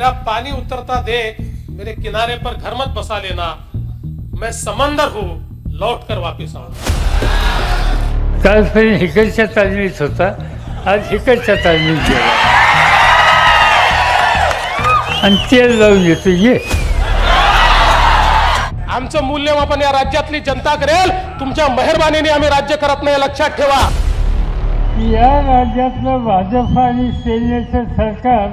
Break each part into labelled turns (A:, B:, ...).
A: मेरा पानी उतरता देख मेरे किनारे पर घर मत बसा लेना। मैं समंदर हूँ लौट कर वापिस आऊंगा
B: कालपर्यंत इकडच्या तालमीत होता आज तालमीत गेला आणि तेल लावून येतो ये।
A: आमचं मूल्यमापन या राज्यातली जनता करेल तुमच्या मेहरबानीने आम्ही राज्य करत नाही लक्षात ठेवा.
B: या राज्यातलं भाजप आणि सेनेचं सरकार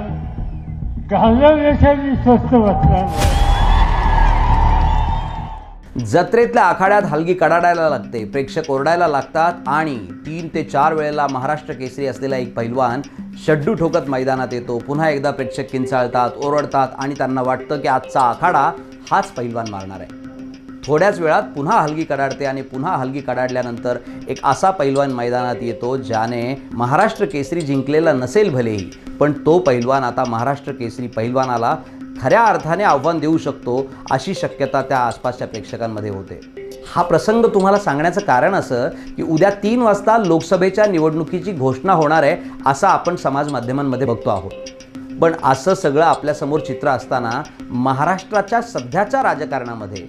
B: घालवण्यासाठी स्वस्त बसणार
C: जत्रेतल्या आखाड्यात हलगी कडाडायला लागते. प्रेक्षक ओरडायला लागतात आणि तीन ते चार वेळेला महाराष्ट्र केसरी असलेला एक पैलवान शड्डू ठोकत मैदानात येतो. पुन्हा एकदा प्रेक्षक किंचाळतात ओरडतात आणि त्यांना वाटतं की आजचा आखाडा हाच पैलवान मारणार आहे. थोड्याच वेळात पुन्हा हलगी कडाडते आणि पुन्हा हलगी कडाडल्यानंतर एक असा पैलवान मैदानात येतो ज्याने महाराष्ट्र केसरी जिंकलेला नसेल भलेही पण तो पैलवान आता महाराष्ट्र केसरी पैलवानाला खऱ्या अर्थाने आव्हान देऊ शकतो अशी शक्यता त्या आसपासच्या प्रेक्षकांमध्ये होते. हा प्रसंग तुम्हाला सांगण्याचं कारण असं की उद्या तीन वाजता लोकसभेच्या निवडणुकीची घोषणा होणार आहे असं आपण समाज माध्यमांमध्ये बघतो आहोत. पण असं सगळं आपल्यासमोर चित्र असताना महाराष्ट्राच्या सध्याच्या राजकारणामध्ये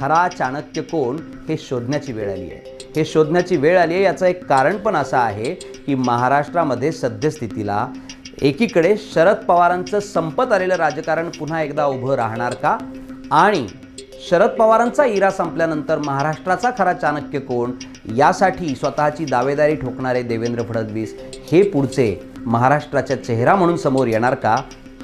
C: खरा चाणक्य कोण हे शोधण्याची वेळ आली आहे. हे शोधण्याची वेळ आली आहे याचं एक कारण पण असं आहे की महाराष्ट्रामध्ये सद्यस्थितीला एकीकडे शरद पवारांचं संपत आलेलं राजकारण पुन्हा एकदा उभं राहणार का? आणि शरद पवारांचा इरा संपल्यानंतर महाराष्ट्राचा खरा चाणक्य कोण? यासाठी स्वतःची दावेदारी ठोकणारे देवेंद्र फडणवीस हे पुढचे महाराष्ट्राच्या चेहरा म्हणून समोर येणार का?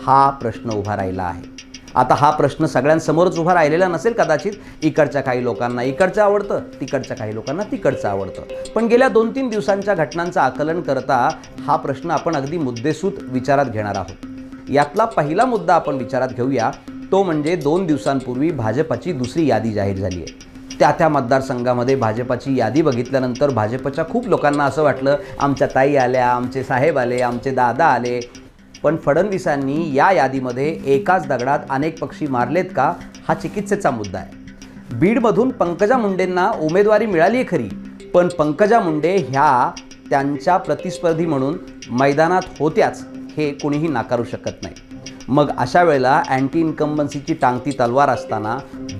C: हा प्रश्न उभा राहिला आहे. आता हा प्रश्न सगळ्यांसमोरच उभा राहिलेला नसेल कदाचित. इकडच्या काही लोकांना इकडचं आवडतं तिकडच्या काही लोकांना तिकडचं आवडतं. पण गेल्या दोन तीन दिवसांच्या घटनांचं आकलन करता हा प्रश्न आपण अगदी मुद्देसूद विचारात घेणार आहोत. यातला पहिला मुद्दा आपण विचारात घेऊया तो म्हणजे दोन दिवसांपूर्वी भाजपाची दुसरी यादी जाहीर झाली आहे. त्या त्या मतदारसंघामध्ये भाजपाची यादी बघितल्यानंतर भाजपच्या खूप लोकांना असं वाटलं आमच्या ताई आल्या आमचे साहेब आले आमचे दादा आले पण फडणवीसांनी या यादीमध्ये एकाच दगडात अनेक पक्षी मारलेत का हा चिकित्सेचा मुद्दा आहे. बीडमधून पंकजा मुंडेंना उमेदवारी मिळाली आहे खरी पण पंकजा मुंडे ह्या त्यांच्या प्रतिस्पर्धी म्हणून मैदानात होत्याच हे कोणीही नाकारू शकत नाही. मग अशा वेळेला अँटी इन्कम्बन्सीची टांगती तलवार असताना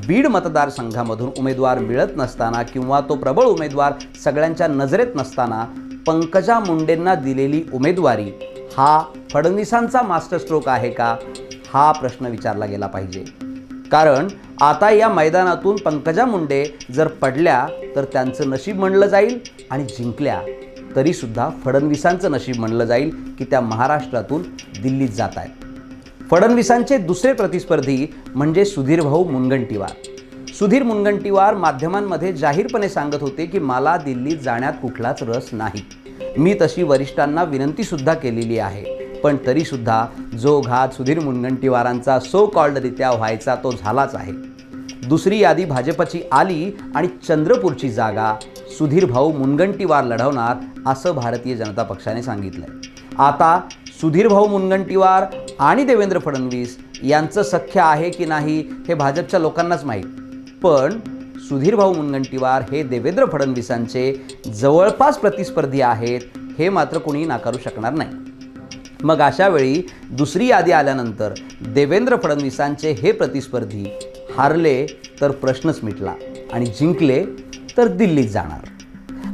C: बीड मतदारसंघामधून उमेदवार मिळत नसताना किंवा तो प्रबळ उमेदवार सगळ्यांच्या नजरेत नसताना पंकजा मुंडेंना दिलेली उमेदवारी हा फडणवीसांचा मास्टर स्ट्रोक आहे का? हा प्रश्न विचारला गेला पाहिजे. कारण आता या मैदानातून पंकजा मुंडे जर पडल्या तर त्यांचं नशीब म्हणलं जाईल आणि जिंकल्या. तरीसुद्धा फडणवीसांचं नशीब म्हणलं जाईल की त्या महाराष्ट्रातून दिल्लीत जात आहेत फडणवीसांचे दुसरे प्रतिस्पर्धी म्हणजे सुधीर भाऊ मुनगंटीवार. सुधीर मुनगंटीवार माध्यमांमध्ये जाहीरपणे सांगत होते की मला दिल्लीत जाण्यात कुठलाच रस नाही. मी तशी वरिष्ठांना विनंतीसुद्धा केलेली आहे. पण तरीसुद्धा जो घात सुधीर मुनगंटीवारांचा सो कॉल्डरित्या व्हायचा तो झालाच आहे. दुसरी यादी भाजपची आली आणि चंद्रपूरची जागा सुधीर भाऊ मुनगंटीवार लढवणार असं भारतीय जनता पक्षाने सांगितलंय. आता सुधीर भाऊ मुनगंटीवार आणि देवेंद्र फडणवीस यांचं सख्य आहे की नाही हे भाजपच्या लोकांनाच माहीत. पण सुधीरभाऊ मुनगंटीवार हे देवेंद्र फडणवीसांचे जवळपास प्रतिस्पर्धी आहेत हे मात्र कोणी नाकारू शकणार नाही. मग अशा वेळी दुसरी यादी आल्यानंतर देवेंद्र फडणवीसांचे हे प्रतिस्पर्धी हारले तर प्रश्नच मिटला आणि जिंकले तर दिल्लीत जाणार.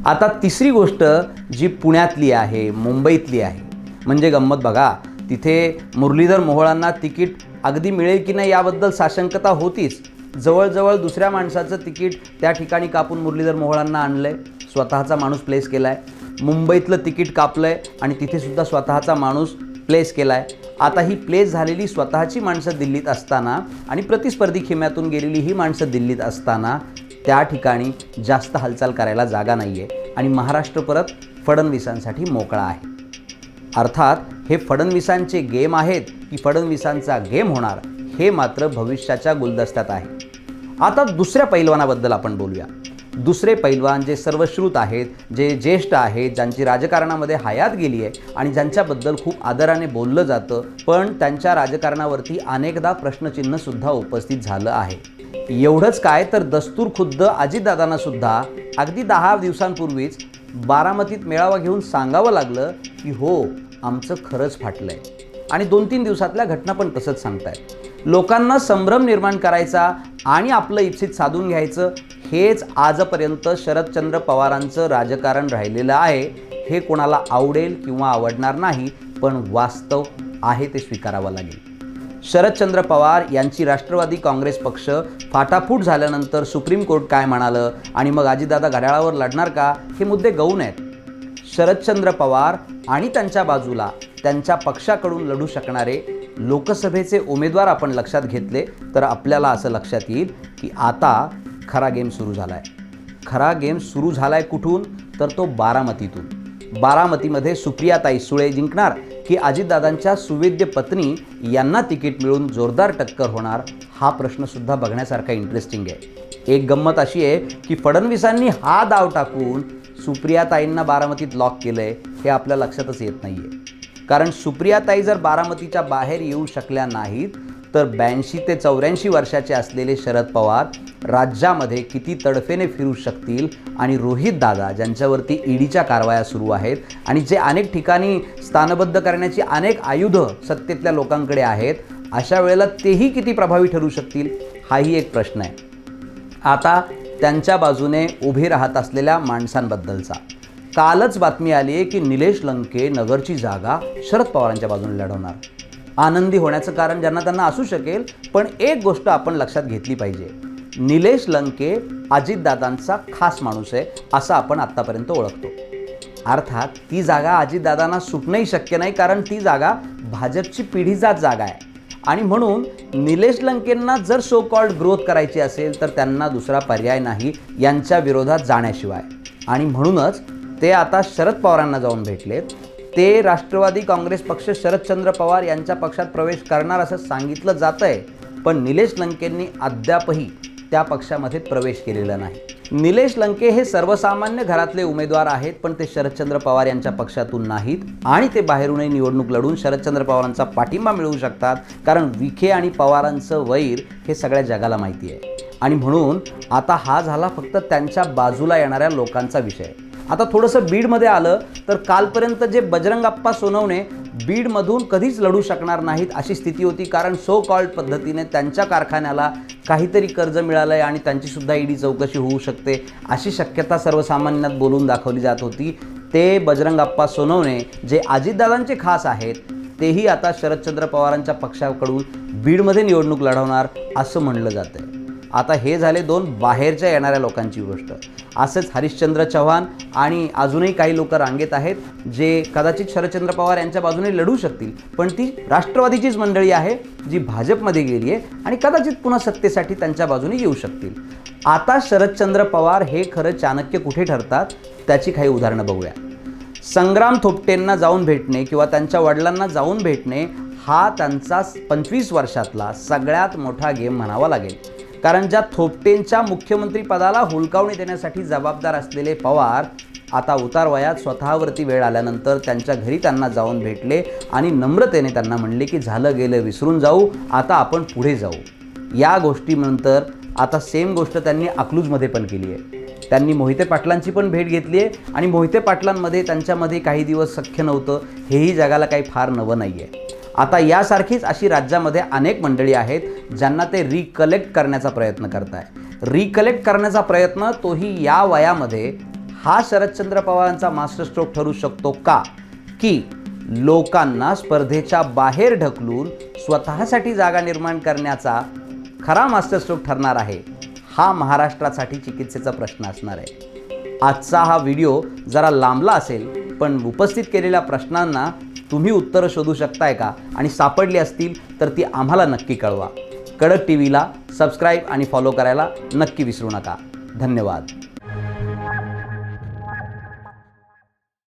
C: आता तिसरी गोष्ट जी पुण्यातली आहे मुंबईतली आहे म्हणजे गंमत बघा तिथे मुरलीधर मोहोळांना तिकीट अगदी मिळेल की नाही याबद्दल साशंकता होतीच. जवळजवळ दुसऱ्या माणसाचं तिकीट त्या ठिकाणी कापून मुरलीधर मोहोळांना आणलं आहे स्वतःचा माणूस प्लेस केला आहे मुंबईतलं तिकीट कापलं आहे आणि तिथेसुद्धा स्वतःचा माणूस प्लेस केला आहे आता ही प्लेस झालेली स्वतःची माणसं दिल्लीत असताना आणि प्रतिस्पर्धी खिम्यातून गेलेली ही माणसं दिल्लीत असताना त्या ठिकाणी जास्त हालचाल करायला जागा नाही आहे आणि महाराष्ट्र परत फडणवीसांसाठी मोकळा आहे. अर्थात हे फडणवीसांचे गेम आहेत की फडणवीसांचा गेम होणार हे मात्र भविष्याच्या गुलदस्त्यात आहे. आता दुसऱ्या पैलवानाबद्दल आपण बोलूया. दुसरे पैलवान जे सर्वश्रुत आहेत जे ज्येष्ठ आहेत ज्यांची राजकारणामध्ये हयात गेली आहे आणि ज्यांच्याबद्दल खूप आदराने बोललं जातं पण त्यांच्या राजकारणावरती अनेकदा प्रश्नचिन्हसुद्धा उपस्थित झालं आहे. एवढंच काय तर दस्तूर खुद्द अजितदादांनासुद्धा अगदी दहा दिवसांपूर्वीच बारामतीत मेळावा घेऊन सांगावं लागलं की हो आमचं खरंच फाटलं आहे आणि दोन तीन दिवसातल्या घटना पण तसंच सांगतायत. लोकांना संभ्रम निर्माण करायचा आणि आपलं इप्सित साधून घ्यायचं हेच आजपर्यंत शरदचंद्र पवारांचं राजकारण राहिलेलं आहे. हे कोणाला आवडेल किंवा आवडणार नाही पण वास्तव आहे ते स्वीकारावं लागेल. शरदचंद्र पवार यांची राष्ट्रवादी काँग्रेस पक्ष फाटाफूट झाल्यानंतर सुप्रीम कोर्ट काय म्हणालं आणि मग आजीदादा घड्याळावर लढणार का? हे मुद्दे गौण आहेत शरदचंद्र पवार आणि त्यांच्या बाजूला त्यांच्या पक्षाकडून लढू शकणारे लोकसभेचे उमेदवार आपण लक्षात घेतले तर आपल्याला असं लक्षात येईल की आता खरा गेम सुरू झाला आहे खरा गेम सुरू झाला आहे कुठून? तर तो बारामतीतून. बारामतीमध्ये सुप्रियाताई सुळे जिंकणार की अजितदादांच्या सुवेद्य पत्नी यांना तिकीट मिळून जोरदार टक्कर होणार हा प्रश्नसुद्धा बघण्यासारखा इंटरेस्टिंग आहे. एक गंमत अशी आहे की फडणवीसांनी हा दाव टाकून सुप्रियाताईंना बारामतीत लॉक केलं आहे हे आपल्या लक्षातच येत नाही आहे कारण सुप्रियाताई जर बारामतीच्या बाहेर येऊ शकल्या नाहीत तर ब्याऐंशी ते चौऱ्याऐंशी वर्षाचे असलेले शरद पवार राज्यामध्ये किती तडफेने फिरू शकतील आणि रोहित दादा ज्यांच्यावरती ईडीच्या कारवाया सुरू आहेत आणि जे अनेक ठिकाणी स्थानबद्ध करण्याची अनेक आयुधं सत्तेतल्या लोकांकडे आहेत अशा वेळेला तेही किती प्रभावी ठरू शकतील? हाही एक प्रश्न आहे. आता त्यांच्या बाजूने उभे राहत असलेल्या माणसांबद्दलचा. कालच बातमी आली आहे की निलेश लंके नगरची जागा शरद पवारांच्या बाजूने लढवणार. आनंदी होण्याचं कारण ज्यांना त्यांना असू शकेल पण एक गोष्ट आपण लक्षात घेतली पाहिजे. निलेश लंके अजितदादांचा खास माणूस आहे असं आपण आत्तापर्यंत ओळखतो. अर्थात ती जागा अजितदादांना सुटणंही शक्य नाही कारण ती जागा भाजपची पिढीजात जागा आहे. आणि म्हणून निलेश लंकेंना जर सो कॉल्ड ग्रोथ करायची असेल तर त्यांना दुसरा पर्याय नाही यांच्या विरोधात जाण्याशिवाय. आणि म्हणूनच ते आता शरद पवारांना जाऊन भेटलेत. ते राष्ट्रवादी काँग्रेस पक्ष शरदचंद्र पवार यांच्या पक्षात प्रवेश करणार असं सांगितलं जात आहे पण निलेश लंकेंनी अद्यापही त्या पक्षामध्ये प्रवेश केलेला नाही. निलेश लंके हे सर्वसामान्य घरातले उमेदवार आहेत पण ते शरदचंद्र पवार यांच्या पक्षातून नाहीत आणि ते बाहेरूनही निवडणूक लढून शरदचंद्र पवारांचा पाठिंबा मिळवू शकतात कारण विखे आणि पवारांचं वैर हे सगळ्या जगाला माहिती आहे. आणि म्हणून आता हा झाला फक्त त्यांच्या बाजूला येणाऱ्या लोकांचा विषय. आता थोडंसं बीडमध्ये आलं तर कालपर्यंत जे बजरंगाप्पा सोनवणे बीडमधून कधीच लढू शकणार नाहीत अशी स्थिती होती कारण सो कॉल्ड पद्धतीने त्यांच्या कारखान्याला काहीतरी कर्ज मिळालं आहे आणि त्यांचीसुद्धा ईडी चौकशी होऊ शकते अशी शक्यता सर्वसामान्यात बोलून दाखवली जात होती. ते बजरंगाप्पा सोनवणे जे अजितदादांचे खास आहेत तेही आता शरदचंद्र पवारांच्या पक्षाकडून बीडमध्ये निवडणूक लढवणार असं म्हणलं जातं आहे आता हे झाले दोन बाहेरच्या येणाऱ्या लोकांची गोष्ट. असंच हरिश्चंद्र चव्हाण आणि अजूनही काही लोक रांगेत आहेत जे कदाचित शरदचंद्र पवार यांच्या बाजूने लढू शकतील. पण ती राष्ट्रवादीचीच मंडळी आहे जी भाजपमध्ये गेली आहे आणि कदाचित पुन्हा सत्तेसाठी त्यांच्या बाजूने येऊ शकतील. आता शरदचंद्र पवार हे खरं चाणक्य कुठे ठरतात त्याची काही उदाहरणं बघूया. संग्राम थोपटेंना जाऊन भेटणे किंवा त्यांच्या वडिलांना जाऊन भेटणे हा त्यांचा पंचवीस वर्षातला सगळ्यात मोठा गेम म्हणावा लागेल. कारण ज्या थोपटेंच्या मुख्यमंत्री पदाला हुलकावणी देण्यासाठी जबाबदार असलेले पवार आता उतार वयात स्वतःवरती वेळ आल्यानंतर त्यांच्या घरी त्यांना जाऊन भेटले आणि नम्रतेने त्यांना म्हणले की झालं गेलं विसरून जाऊ आता आपण पुढे जाऊ. या गोष्टीनंतर आता सेम गोष्ट त्यांनी अकलूजमध्ये पण केली आहे. त्यांनी मोहिते पाटलांची पण भेट घेतली आहे आणि मोहिते पाटलांमध्ये त्यांच्यामध्ये काही दिवस सख्य नव्हतं. हेही जगाला काही फार नवं नाही आहे आता यासारखीच अशी राज्यामध्ये अनेक मंडळी आहेत ज्यांना ते रिकलेक्ट करण्याचा प्रयत्न करत आहे रिकलेक्ट करण्याचा प्रयत्न तोही या वयामध्ये हा शरदचंद्र पवारांचा मास्टर स्ट्रोक ठरू शकतो का? की लोकांना स्पर्धेच्या बाहेर ढकलून स्वतःसाठी जागा निर्माण करण्याचा खरा मास्टर स्ट्रोक ठरणार आहे हा महाराष्ट्रासाठी चिकित्सेचा प्रश्न असणार आहे. आजचा हा व्हिडिओ जरा लांबला असेल पण उपस्थित केलेल्या प्रश्नांना तुम्ही उत्तरं शोधू शकताय का? आणि सापडली असतील तर ती आम्हाला नक्की कळवा. कडक टी व्हीला सबस्क्राईब आणि फॉलो करायला नक्की विसरू नका. धन्यवाद.